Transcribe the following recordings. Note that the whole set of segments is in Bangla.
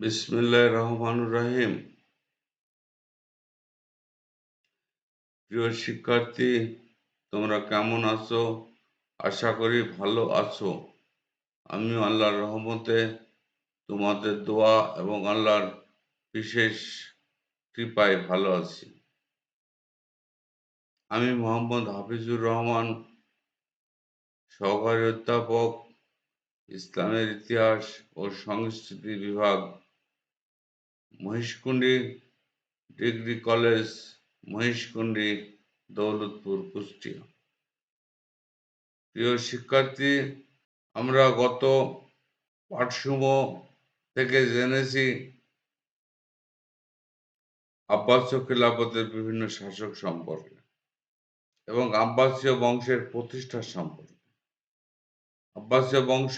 বিসমিল্লাহ রহমানুর রহিম। প্রিয় শিক্ষার্থী, তোমরা কেমন আছো? আশা করি ভালো আছো। আমি আল্লাহর রহমতে তোমাদের দোয়া এবং আল্লাহর বিশেষ কৃপায় ভালো আছি। আমি মোহাম্মদ হাফিজুর রহমান, সহকারী অধ্যাপক, ইসলামের ইতিহাস ও সংস্কৃতি বিভাগ মহিষকুণ্ডি ডিগ্রি কলেজ, মহিষকুণ্ডি, দৌলতপুর, কুষ্টিয়া। প্রিয় শিক্ষার্থী, আমরা গত পাঠসমূহ থেকে জেনেছি। আব্বাসীয় খিলাফতের বিভিন্ন শাসক সম্পর্কে এবং আব্বাসীয় বংশের প্রতিষ্ঠা সম্পর্কে। আব্বাসীয় বংশ,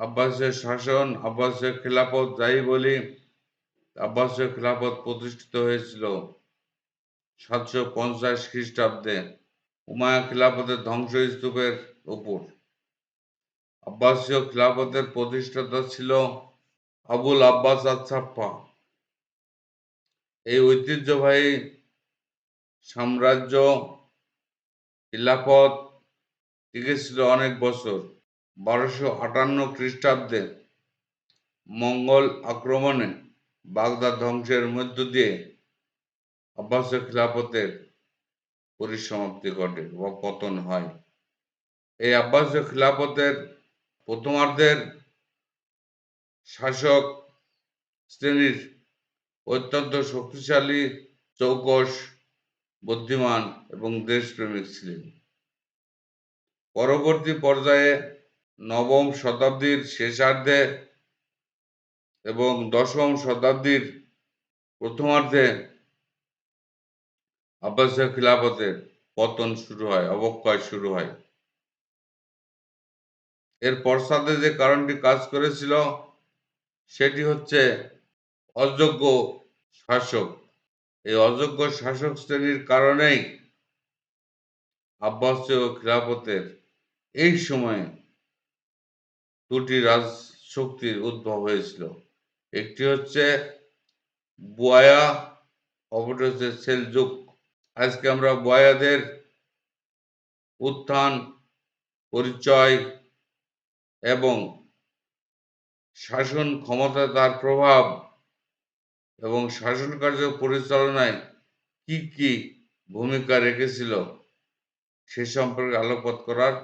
আব্বাসীয় শাসন, আব্বাসীয় খিলাফত, যাই বলি আব্বাসীয় খিলাফত প্রতিষ্ঠিত হয়েছিল সাতশো পঞ্চাশ খ্রিস্টাব্দে উমায়া খিলাফতের ধ্বংসস্তূপের উপর। আব্বাসীয় খিলাফতের প্রতিষ্ঠাতা ছিল আবুল আব্বাস আচ্ছাপ্পা। এই ঐতিহ্যবাহী সাম্রাজ্য খিলাফত টিকেছিল অনেক বছর। বারোশো আটান্ন খ্রিস্টাব্দে মঙ্গল আক্রমণে বাগদাদ ধ্বংসের মধ্য দিয়ে আব্বাসীয় খিলাফতের পরিসমাপ্তি ঘটে বা পতন হয়। এই আব্বাসীয় খিলাফতের প্রথমার্ধের শাসক শ্রেণির অত্যন্ত শক্তিশালী চৌকস বুদ্ধিমান এবং দেশপ্রেমিক ছিলেন। পরবর্তী পর্যায়ে নবম শতাব্দীর শেষার্ধে এবং দশম শতাব্দীর প্রথমার্ধে আব্বাসীয় খিলাফতের পতন শুরু হয়, অবক্ষয় শুরু হয়। এর পশ্চাতে যে কারণটি কাজ করেছিল, সেটি হচ্ছে অযোগ্য শাসক। এই অযোগ্য শাসক শ্রেণির কারণেই আব্বাসীয় খিলাফতের এই সময়ে দুটি রাজ শক্তির উদ্ভব হয়েছিল। একটি হচ্ছে বুয়ায়া অপরটি হচ্ছে সেলজুক আজকে আমরা বয়াদের উত্থান, পরিচয় এবং শাসন ক্ষমতা তার প্রভাব এবং শাসন কার্য পরিচালনায় কি কি ভূমিকা রেখেছিল সে সম্পর্কে আলোকপাত করার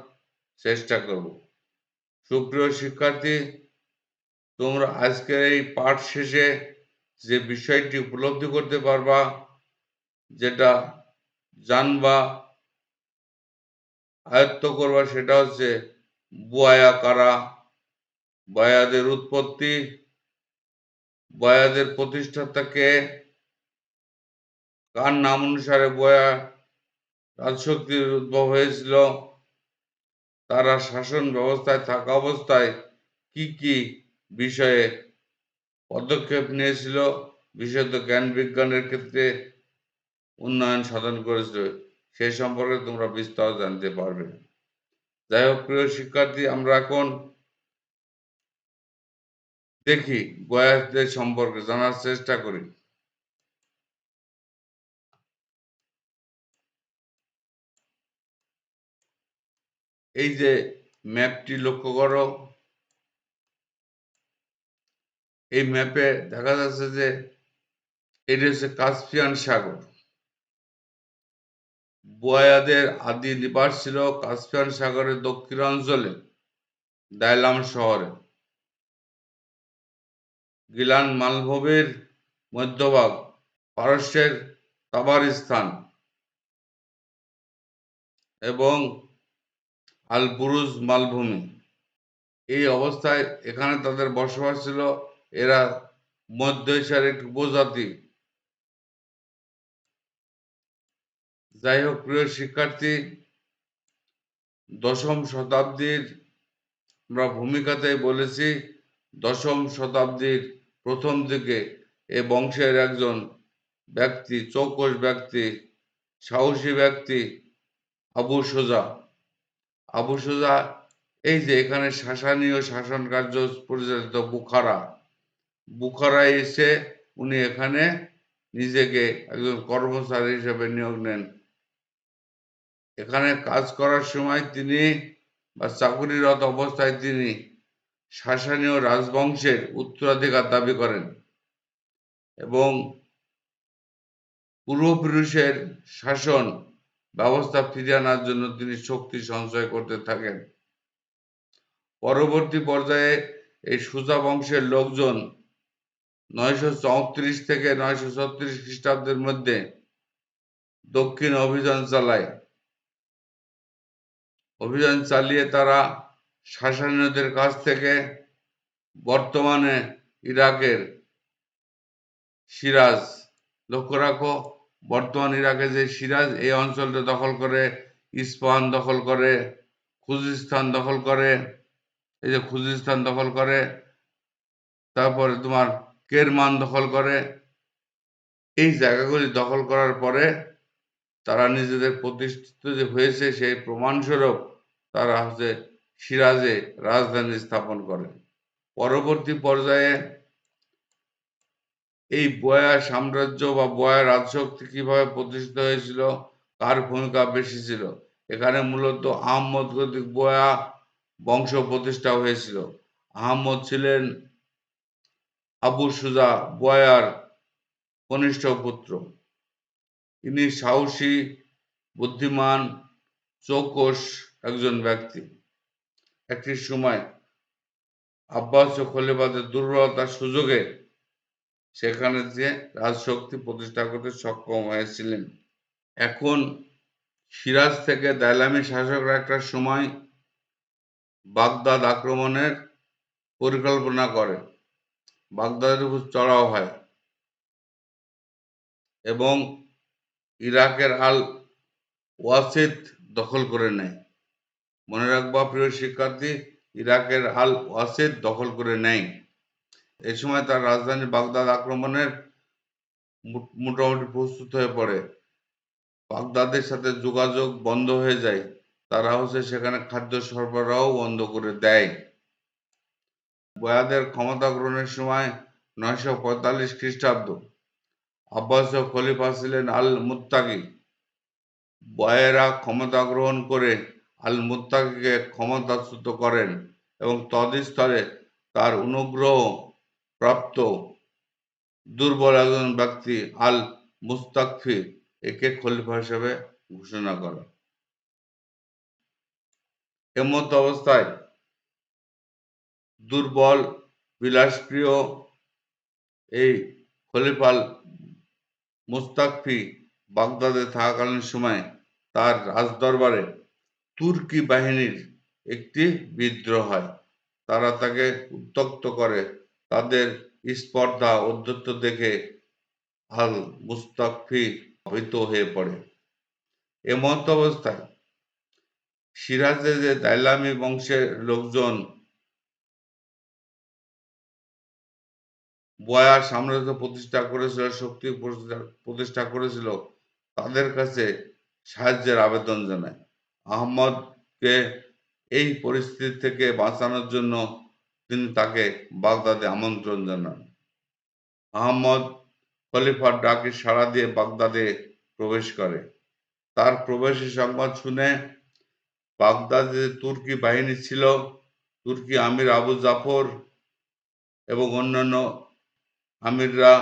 চেষ্টা করব। সুপ্রিয় শিক্ষার্থী তোমরা আজকের এই পাঠ শেষে যে বিষয়টি উপলব্ধি করতে পারবা, যেটা জানবা, আয়ত্ত করবা, সেটা হচ্ছে বয়া কারা বয়াদের উৎপত্তি বয়াদের প্রতিষ্ঠাতাকে কার নাম অনুসারে বয়া রাজশক্তির উদ্ভব হয়েছিল, তারা শাসন ব্যবস্থায় থাকা অবস্থায় কি কি বিষয়ে পদক্ষেপ নিয়েছিল, বিশেষত জ্ঞান বিজ্ঞানের ক্ষেত্রে উন্নয়ন সাধন করেছে সে সম্পর্কে তোমরা বিস্তার জানতে পারবে। যাই হোক, প্রিয় শিক্ষার্থী, আমরা এখন দেখি বয়াসদের সম্পর্কে, জানার চেষ্টা করি। এই যে ম্যাপটি লক্ষ্য করো। এই ম্যাপে দেখা যাচ্ছে যে এটি হচ্ছে কাস্পিয়ান সাগর। বুয়াদের আদি নিবাস ছিল কাস্পিয়ান সাগরের দক্ষিণাঞ্চলে, দাইলাম শহরে। গিলান মালভূমির মধ্যভাগ পারস্যের তাবারিস্তান এবং আলবুরুজ মালভূমি। এই অবস্থায় এখানে তাদের বসবাস ছিল এরা মধ্য এশিয়ার একটি উপজাতি যাই হোক প্রিয় শিক্ষার্থী, দশম শতাব্দীর আমরা ভূমিকাতে বলেছি, দশম শতাব্দীর প্রথম দিকে এ বংশের একজন ব্যক্তি, চৌকস ব্যক্তি, সাহসী ব্যক্তি আবু সোজা। আবু সোজা, এই যে এখানে শাসানীয় শাসন কার্য পরিচালিত বুখারা। বুখারায় এসে উনি এখানে নিজেকে একজন কর্মচারী হিসেবে নিয়োগ নেন। এখানে কাজ করার সময় তিনি বা চাকুরিরত অবস্থায় তিনি শাসনীয় রাজবংশের উত্তরাধিকার দাবি করেন এবং পূর্বপুরুষের শাসন ব্যবস্থা ফিরিয়ে আনার জন্য তিনি শক্তি সঞ্চয় করতে থাকেন। পরবর্তী পর্যায়ে এই সুজা বংশের লোকজন নয়শো চৌত্রিশ থেকে নয়শো ছত্রিশ খ্রিস্টাব্দের মধ্যে দক্ষিণ অভিযান চালায়। অভিযান চালিয়ে তারা শাসনীয়দের কাছ থেকে বর্তমানে ইরাকের সিরাজ, লক্ষ্য রাখো, বর্তমান ইরাকে যে সিরাজ, এই অঞ্চলটা দখল করে, ইস্পাহান দখল করে, খুজিস্তান দখল করে, এই যে খুজিস্তান দখল করে, তারপরে তোমার কেরমান দখল করে। এই জায়গাগুলি দখল করার পরে তারা নিজেদের প্রতিষ্ঠিত যে হয়েছে সেই প্রমাণস্বরূপ তারা হচ্ছে সিরাজে রাজধানী স্থাপন করে। পরবর্তী পর্যায়ে এই বয়া সাম্রাজ্য বা বয়া রাজশক্তি কীভাবে প্রতিষ্ঠিত হয়েছিল? কার ভূমিকা বেশি ছিল? এখানে মূলত আহম্মদ কর্তৃক বয়া বংশ প্রতিষ্ঠা হয়েছিল। আহম্মদ ছিলেন আবু সুজা বয়ার কনিষ্ঠ পুত্র। ইনি সাহসী, বুদ্ধিমান চৌকস একজন ব্যক্তি। একটি সময় আব্বাস ও খলিফাদের দুর্বলতার সুযোগে সেখানে যে রাজশক্তি প্রতিষ্ঠা করতে সক্ষম হয়েছিলেন, এখন সিরাজ থেকে দাইলামি শাসকরা একটা সময় বাগদাদ আক্রমণের পরিকল্পনা করে। বাগদাদের উপর চড়াও হয়। এবং ইরাকের আল ওয়াসিদ দখল করে নেয়। মনে রাখবা, প্রিয় শিক্ষার্থী, ইরাকের আল ওয়াসিদ দখল করে নেয়। এই সময় তার রাজধানী বাগদাদ আক্রমণের মোটামুটি প্রস্তুত হয়ে পড়ে। বাগদাদের সাথে যোগাযোগ বন্ধ হয়ে যায়। তারা হচ্ছে সেখানে খাদ্য সরবরাহ বন্ধ করে দেয়। বয়াদের ক্ষমতা গ্রহণের সময় নয়শো পঁয়তাল্লিশ খ্রিস্টাব্দ আব্বাস খলিফা ছিলেন আল মুত্তাকি বয়েরা ক্ষমতা গ্রহণ করে আল মুত্তাকিকে ক্ষমতাচ্যুত করেন এবং তদস্থলে তার অনুগ্রহ প্রাপ্ত দুর্বল একজন ব্যক্তি আল মুস্তাকফি একে খলিফা হিসেবে ঘোষণা করে এমত অবস্থায় দুর্বল, বিলাসপ্রিয় এই খলিফাল মুস্তাকফি বাগদাদে থাকাকালীন সময় তার রাজদরবারে তুর্কি বাহিনীর একটি বিদ্রোহ হয়। তারা তাকে উত্তক্ত করে। তাদের স্পর্ধা, অধ্যত্ত দেখে আল মুস্তাকফি ভীত হয়ে পড়ে। এমত অবস্থায় সিরাজে যে দাইলামি বংশের লোকজন বয়ার সাম্রাজ্য প্রতিষ্ঠা করেছিল, শক্তি প্রতিষ্ঠা করেছিল, তাদের কাছে সাহায্যের আবেদন জানায়। আহমদকে এই পরিস্থিতি থেকে বাঁচানোর জন্য তিনি তাকে বাগদাদে আমন্ত্রণ জানান। আহমদ খলিফার ডাকে সাড়া দিয়ে বাগদাদে প্রবেশ করে। তার প্রবেশের সংবাদ শুনে বাগদাদে তুর্কি বাহিনী ছিল, তুর্কি আমির আবু জাফর এবং অন্যান্য আমিররা,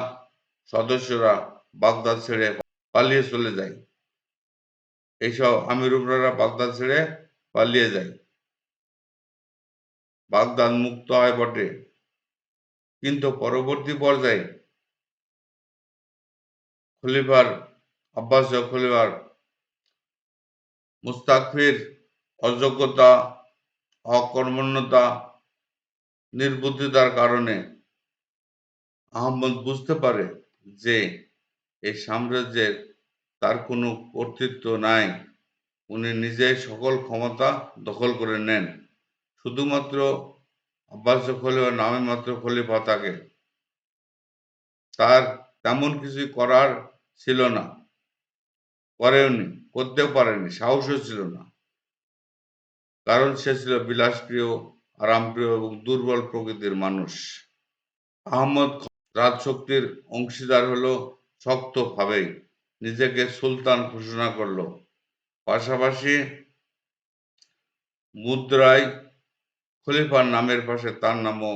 সদস্যরা বাগদাদ ছেড়ে পালিয়ে চলে যায়। এইসব আমির উমরারা বাগদাদ ছেড়ে পালিয়ে যায়। বাগদাদ মুক্ত হয় বটে। কিন্তু পরবর্তী পর্যায়ে খলিফার আব্বাস খলিফার মুস্তাকফির অযোগ্যতা, অকর্মণ্যতা, নির্বুদ্ধিতার কারণে আহমদ বুঝতে পারে যে এই সাম্রাজ্যের তার কোনো কর্তৃত্ব নাই। উনি নিজেই সকল ক্ষমতা দখল করে নেন। শুধুমাত্র আব্বাস খলিফা নামে মাত্র খলিফা থাকে। তার তেমন কিছু করার ছিল না। করেওনি, করতেও পারেনি, সাহসও ছিল না। কারণ সে ছিল বিলাসপ্রিয়, আরামপ্রিয় এবং দুর্বল প্রকৃতির মানুষ। আহমদ রাজশক্তির অংশীদার হলো শক্তভাবেই নিজেকে সুলতান ঘোষণা করল। পাশাপাশি মুদ্রায় খলিফার নামের পাশে তার নামও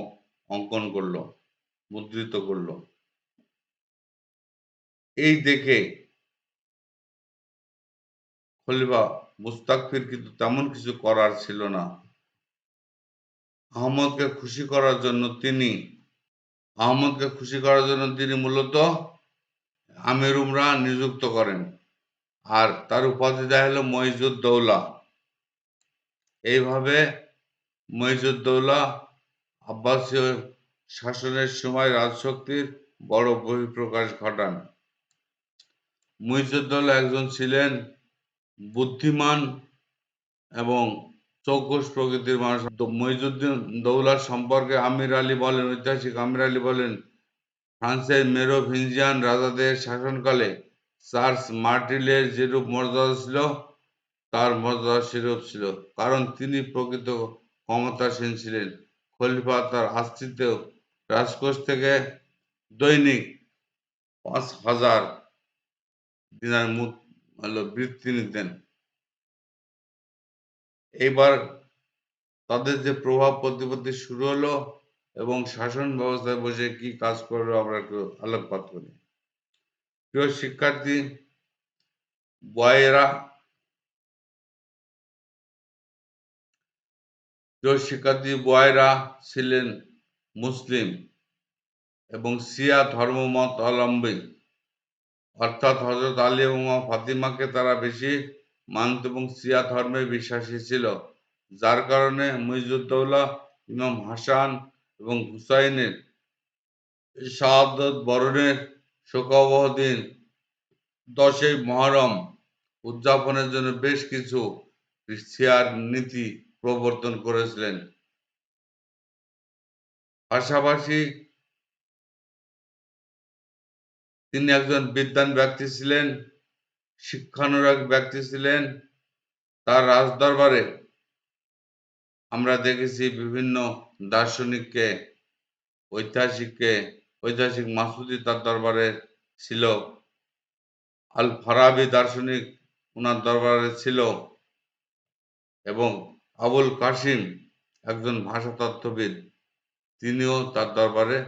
অঙ্কন করল, মুদ্রিত করল। এই দেখে খলিফা মুস্তাকফির কিন্তু তেমন কিছু করার ছিল না। আহমদকে খুশি করার জন্য তিনি আহমদকে খুশি করার জন্য তিনি মূলত আমির উমরা নিযুক্ত করেন। আর তার উপাধি দেয় হলো মহিজুদ্দৌলা। এইভাবে মহিজুদ্দৌলা আব্বাসীয় শাসনের সময় রাজশক্তির বড় বহিঃপ্রকাশ ঘটান। মহিজুদ্দৌলা একজন ছিলেন বুদ্ধিমান এবং চৌকস প্রকৃতির মানুষ। মহিজুদ্দিন দৌলার সম্পর্কে আমির আলী বলেন, ঐতিহাসিক আমির আলী বলেন, ফ্রান্সের মেরোভিঞ্জিয়ান রাজাদের শাসনকালে চার্লস মার্টিলের যেরূপ মর্যাদা ছিল, তার মর্যাদা সেরূপ ছিল। কারণ তিনি প্রকৃত ক্ষমতাসীন ছিলেন। খলিফা তার আশ্রিত রাজকোষ থেকে দৈনিক পাঁচ হাজার দিনার বৃত্তি নিতেন। এইবার তাদের যে প্রভাব প্রতিপত্তি শুরু হলো এবং শাসন ব্যবস্থায় বসে কি কাজ করল আমরা একটু আলোকপাত করি। প্রিয় শিক্ষার্থী, বয়েরা, প্রিয় শিক্ষার্থী, বয়েরা ছিলেন মুসলিম এবং সিয়া ধর্মমত অবলম্বী। অর্থাৎ হজরত আলী এবং ফাতিমাকে তারা বেশি মানত এবং সিয়া ধর্মে বিশ্বাসী ছিল। যার কারণে মুইজুদ্দৌলা, ইমাম হাসান এবং হুসাইনের শাহাদত বরণের শোকাবহ দিন দশই মহরম উদযাপনের জন্য বেশ কিছু সিয়ার নীতি প্রবর্তন করেছিলেন। পাশাপাশি তিনি একজন বিদ্যান ব্যক্তি ছিলেন। শিক্ষানুরাগ ব্যক্তি ছিলেন তার রাজদরবারে। আমরা দেখেছি বিভিন্ন দার্শনিককে, ঐতিহাসিককে, ঐতিহাসিক মাসুদি তার দরবারে ছিল। আল ফারাবি দার্শনিক ওনার দরবারে ছিল এবং আবুল কাসিম একজন ভাষাতত্ত্ববিদ, তিনিও তার দরবারে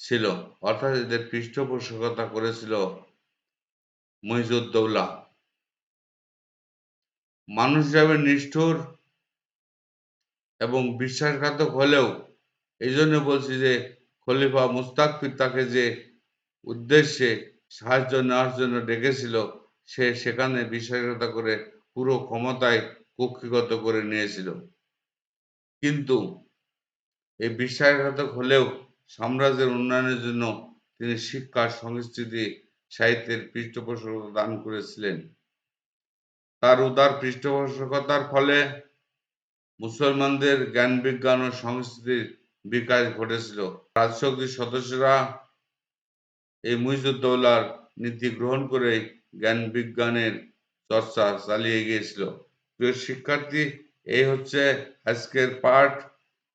ছিল। অর্থাৎ এদের পৃষ্ঠপোষকতা করেছিল মহিজুদ্দৌলা মানুষ হিসাবে নিষ্ঠুর এবং বিশ্বাসঘাতক হলেও এই জন্য বলছি যে, খলিফা মুস্তাকফির তাকে যে উদ্দেশ্যে সাহায্য নেওয়ার জন্য ডেকেছিল, সে সেখানে বিশ্বাসঘাতক করে পুরো ক্ষমতায় কক্ষিগত করে নিয়েছিল। কিন্তু এই বিশ্বাসঘাতক হলেও সাম্রাজ্যের উন্নয়নের জন্য তিনি শিক্ষা সংস্কৃতি সাহিত্যের পৃষ্ঠপোষকতা দান করেছিলেন। তার উদার পৃষ্ঠপোষকতার ফলে মুসলমানদের জ্ঞান বিজ্ঞান ও সংস্কৃতির বিকাশ ঘটেছিল। রাজশক্তির সদস্যরা এই মুইজুদ্দৌলার নীতি গ্রহণ করে জ্ঞান বিজ্ঞানের চর্চা চালিয়ে গিয়েছিল। প্রিয় শিক্ষার্থী, এই হচ্ছে আজকের পাঠ।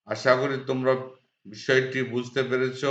আশা করি তোমরা বিষয়টি বুঝতে পেরেছ।